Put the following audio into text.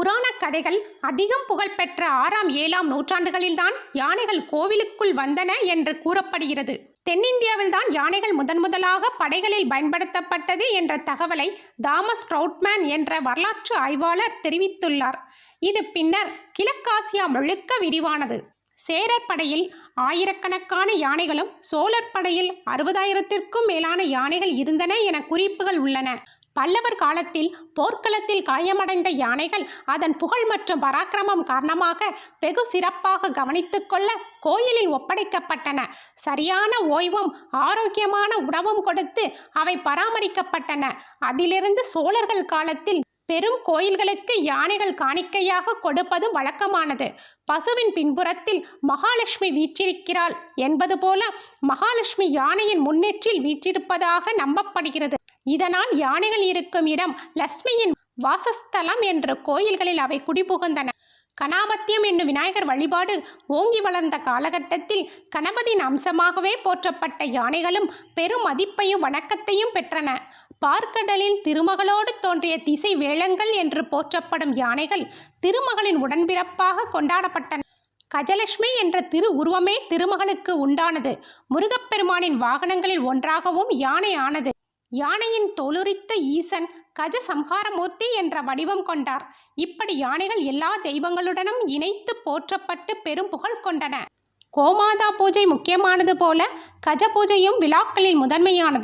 புராணக் கதைகள் அதிகம் புகழ்பெற்ற ஆறாம் ஏழாம் நூற்றாண்டுகளில்தான் யானைகள் கோவிலுக்குள் வந்தன என்று கூறப்படுகிறது. தென்னிந்தியாவில்தான் யானைகள் முதன் முதலாக படைகளில் பயன்படுத்தப்பட்டது என்ற தகவலை தாமஸ் ட்ரவுட்மேன் என்ற வரலாற்று ஆய்வாளர் தெரிவித்துள்ளார். இது பின்னர் கிழக்காசியா முழுக்க விரிவானது. சேரர் படையில் ஆயிரக்கணக்கான யானைகளும் சோழர் படையில் அறுபதாயிரத்திற்கும் மேலான யானைகள் இருந்தன என குறிப்புகள் உள்ளன. பல்லவர் காலத்தில் போர்க்களத்தில் காயமடைந்த யானைகள் அதன் புகழ் மற்றும் பராக்கிரமம் காரணமாக வெகு சிறப்பாக கவனித்துக் கொள்ள கோயிலில் ஒப்படைக்கப்பட்டன. சரியான ஓய்வும் ஆரோக்கியமான உணவும் கொடுத்து அவை பராமரிக்கப்பட்டன. அதிலிருந்து சோழர்கள் காலத்தில் பெரும் கோயில்களுக்கு யானைகள் காணிக்கையாக கொடுப்பதும் வழக்கமானது. பசுவின் பின்புறத்தில் மகாலட்சுமி வீற்றிருக்கிறாள் என்பது போல மகாலட்சுமி யானையின் முன்னேற்றில் வீற்றிருப்பதாக நம்பப்படுகிறது. இதனால் யானைகள் இருக்கும் இடம் லட்சுமியின் வாசஸ்தலம் என்ற கோயில்களில் அவை குடிபுகுந்தன. கணாபத்தியம் என்னும் விநாயகர் வழிபாடு ஓங்கி வளர்ந்த காலகட்டத்தில் கணபதியின் அம்சமாகவே போற்றப்பட்ட யானைகளும் பெரும் மதிப்பையும் வணக்கத்தையும் பெற்றன. பார்க்கடலில் திருமகளோடு தோன்றிய திசை வேளங்கள் என்று போற்றப்படும் யானைகள் திருமகளின் உடன்பிறப்பாக கொண்டாடப்பட்டன. கஜலட்சுமி என்ற திரு உருவமே திருமகளுக்கு உண்டானது. முருகப்பெருமானின் வாகனங்களில் ஒன்றாகவும் யானை ஆனது யானையின் தோலுரித்த ஈசன் கஜ சம்ஹாரமூர்த்தி என்ற வடிவம் கொண்டார். இப்படி யானைகள் எல்லா தெய்வங்களுடனும் இணைத்து போற்றப்பட்டு பெரும் புகழ் கொண்டன. கோமாதா பூஜை முக்கியமானது போல கஜ பூஜையும் விழாக்களில் முதன்மையானது.